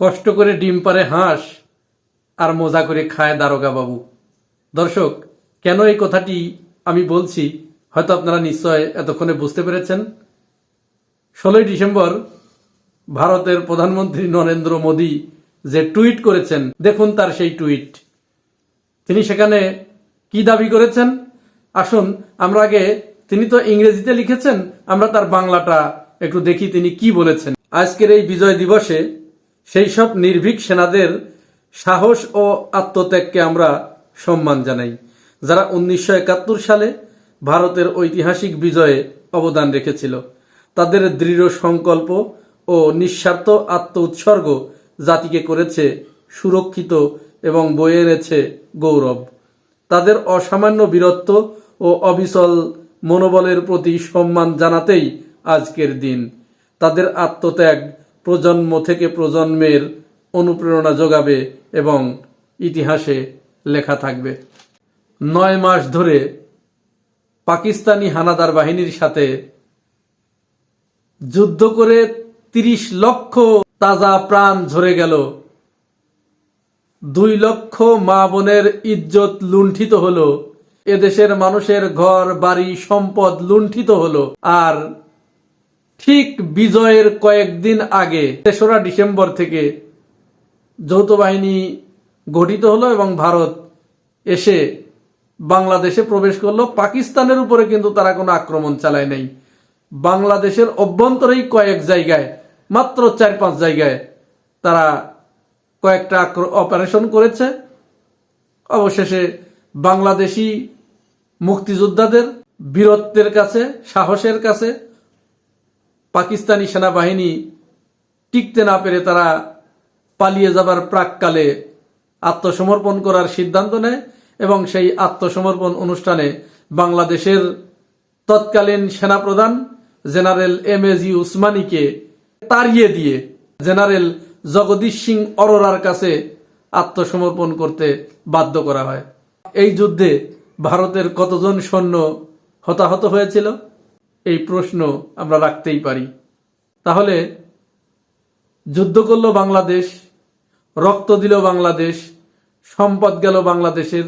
কষ্ট করে ডিম পারে হাঁস আর মজা করে খায় দারোগা বাবু। দর্শক, কেন এই কথাটি আমি বলছি হয়তো আপনারা নিশ্চয় এতক্ষণে বুঝতে পেরেছেন। ষোলোই ডিসেম্বর ভারতের প্রধানমন্ত্রী নরেন্দ্র মোদী যে টুইট করেছেন, দেখুন তার সেই টুইট। তিনি সেখানে কি দাবি করেছেন? আসুন, আমরা আগে তিনি তো ইংরেজিতে লিখেছেন, আমরা তার বাংলাটা একটু দেখি তিনি কি বলেছেন। আজকের এই বিজয় দিবসে সেই সব নির্ভীক সেনাদের সাহস ও আত্মত্যাগকে আমরা সম্মান জানাই, যারা উনিশশো একাত্তর সালে ভারতের ঐতিহাসিক বিজয়ে অবদান রেখেছিল। তাদের দৃঢ় সংকল্প ও নিঃস্বার্থ আত্ম উৎসর্গ জাতিকে করেছে সুরক্ষিত এবং বয়ে এনেছে গৌরব। তাদের অসামান্য বীরত্ব ও অবিচল মনোবলের প্রতি সম্মান জানাতেই আজকের দিন। তাদের আত্মত্যাগ প্রজন্ম থেকে প্রজন্মের অনুপ্রেরণা যোগাবে এবং ইতিহাসে লেখা থাকবে। নয় মাস ধরে পাকিস্তানি হানাদার বাহিনীর সাথে যুদ্ধ করে তিরিশ লক্ষ তাজা প্রাণ ঝরে গেল। দুই লক্ষ মা বোনের ইজ্জত লুণ্ঠিত হলো। এদেশের মানুষের ঘর, বাড়ি, সম্পদ লুণ্ঠিত হলো। আর ঠিক বিজয়ের কয়েকদিন আগে, তেসরা ডিসেম্বর থেকে যৌথ বাহিনী গঠিত হলো এবং ভারত এসে বাংলাদেশে প্রবেশ করল। পাকিস্তানের উপরে কিন্তু তারা কোনো আক্রমণ চালায় নাই। বাংলাদেশের অভ্যন্তরেই কয়েক জায়গায়, মাত্র চার পাঁচ জায়গায় তারা কয়েকটা অপারেশন করেছে। অবশেষে বাংলাদেশি মুক্তিযোদ্ধাদের বীরত্বের কাছে, সাহসের কাছে পাকিস্তানি সেনাবাহিনী টিকতে না পেরে তারা পালিয়ে যাবার প্রাককালে আত্মসমর্পণ করার সিদ্ধান্ত নেয় এবং সেই আত্মসমর্পণ অনুষ্ঠানে বাংলাদেশের তৎকালীন সেনাপ্রধান জেনারেল এম এ জি উসমানীকে তাড়িয়ে দিয়ে জেনারেল জগদীশ সিং অরোরার কাছে আত্মসমর্পণ করতে বাধ্য করা হয়। এই যুদ্ধে ভারতের কতজন সৈন্য হতাহত হয়েছিল? এই প্রশ্ন আমরা রাখতেই পারি। তাহলে যুদ্ধ করল বাংলাদেশ, রক্ত দিল বাংলাদেশ, সম্পদ গেল বাংলাদেশের,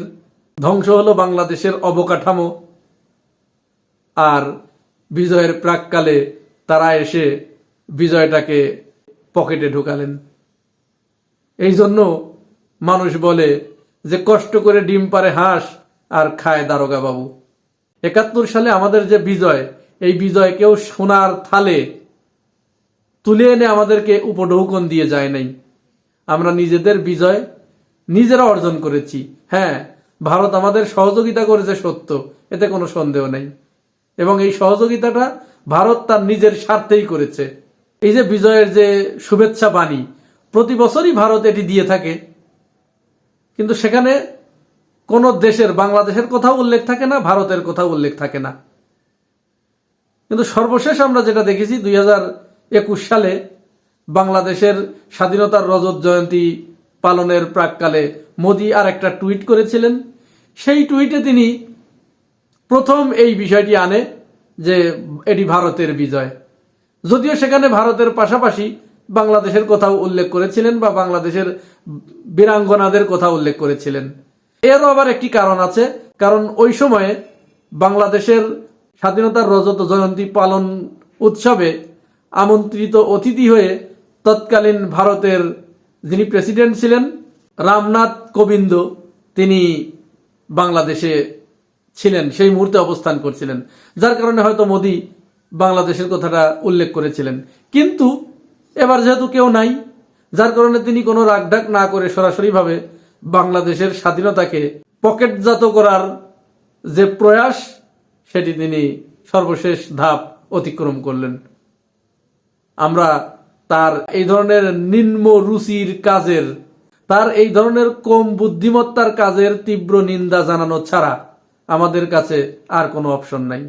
ধ্বংস হলো বাংলাদেশের অবকাঠামো। আর বিজয়ের প্রাককালে তারা এসে বিজয়টাকে পকেটে ঢুকালেন। এই জন্য মানুষ বলে যে কষ্ট করে ডিম পারে হাঁস আর খায় দারোগা বাবু একাত্তর সালে আমাদের যে বিজয় এই বিজয় কেউ সোনার থালে তুলে এনে আমাদেরকে উপঢৌকন দিয়ে যায় নাই। আমরা নিজেদের বিজয় নিজেরা অর্জন করেছি। হ্যাঁ ভারত আমাদের সহযোগিতা করেছে সত্য, এতে কোনো সন্দেহ নেই। এবং এই সহযোগিতাটা ভারত তার নিজের স্বার্থেই করেছে। এই যে বিজয়ের যে শুভেচ্ছা বাণী, প্রতি বছরই ভারত এটি দিয়ে থাকে। কিন্তু সেখানে কোন দেশের, বাংলাদেশের কথাও উল্লেখ থাকে না, ভারতের কথাও উল্লেখ থাকে না। কিন্তু সর্বশেষ আমরা যেটা দেখেছি, দুই সালে বাংলাদেশের স্বাধীনতার রজত জয়ন্তী পালনের প্রাককালে মোদী আর একটা টুইট করেছিলেন। সেই টুইটে তিনি প্রথম এই বিষয়টি আনে যে এটি ভারতের বিজয়। যদিও সেখানে ভারতের পাশাপাশি বাংলাদেশের কথাও উল্লেখ করেছিলেন বা বাংলাদেশের বীরাঙ্গনাদের কথা উল্লেখ করেছিলেন। এরও আবার একটি কারণ আছে, কারণ ওই সময়ে বাংলাদেশের স্বাধীনতার রজত জয়ন্তী পালন উৎসবে আমন্ত্রিত অতিথি হয়ে তৎকালীন ভারতের যিনি প্রেসিডেন্ট ছিলেন, রামনাথ কোবিন্দ, তিনি বাংলাদেশে ছিলেন, সেই মুহূর্তে অবস্থান করছিলেন। যার কারণে হয়তো মোদী বাংলাদেশের কথাটা উল্লেখ করেছিলেন। কিন্তু এবার যেহেতু কেউ নাই, যার কারণে তিনি কোনো রাগঢাক না করে সরাসরিভাবে বাংলাদেশের স্বাধীনতাকে পকেটজাত করার যে প্রয়াস সেটি তিনি সর্বশেষ ধাপ অতিক্রম করলেন। আমরা তার এই ধরনের নিম্ন রুচির কাজের, তার এই ধরনের কম বুদ্ধিমত্তার কাজের তীব্র নিন্দা জানানো ছাড়া আমাদের কাছে আর কোনো অপশন নাই।